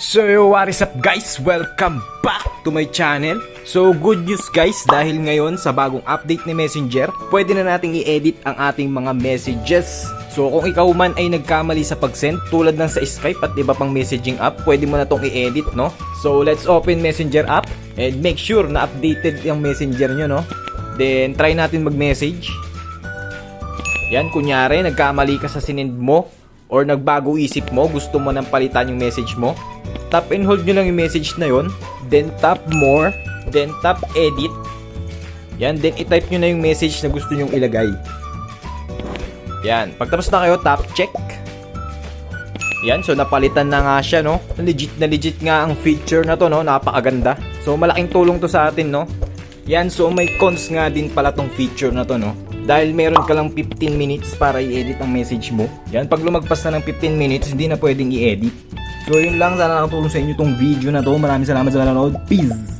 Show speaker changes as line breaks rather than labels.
So what is up guys? Welcome back to my channel. So good news guys dahil ngayon sa bagong update ni Messenger, pwede na nating i-edit ang ating mga messages. So kung ikaw man ay nagkamali sa pag-send tulad ng sa Skype at iba pang messaging app, pwede mo na tong i-edit no? So let's open Messenger app and make sure na updated yung Messenger nyo no? Then try natin mag-message. Yan, kunyari, nagkamali ka sa sinend mo or nagbago isip mo, gusto mo nang palitan yung message mo. Tap and hold nyo lang yung message na yon, then tap more, then tap edit. Yan, then i-type nyo na yung message na gusto nyong ilagay. Yan, pagtapos na kayo, tap check. Yan, so napalitan na nga siya, no? Legit na legit nga ang feature na to, no? Napakaganda. So, malaking tulong to sa atin, no? Yan, so may cons nga din pala tong feature na to, no? Dahil meron ka lang 15 minutes para i-edit ang message mo. Yan, pag lumagpas na ng 15 minutes, hindi na pwedeng i-edit. So, yun lang. Sana nakatulong sa inyo tong video na to. Maraming salamat sa nanonood. Peace!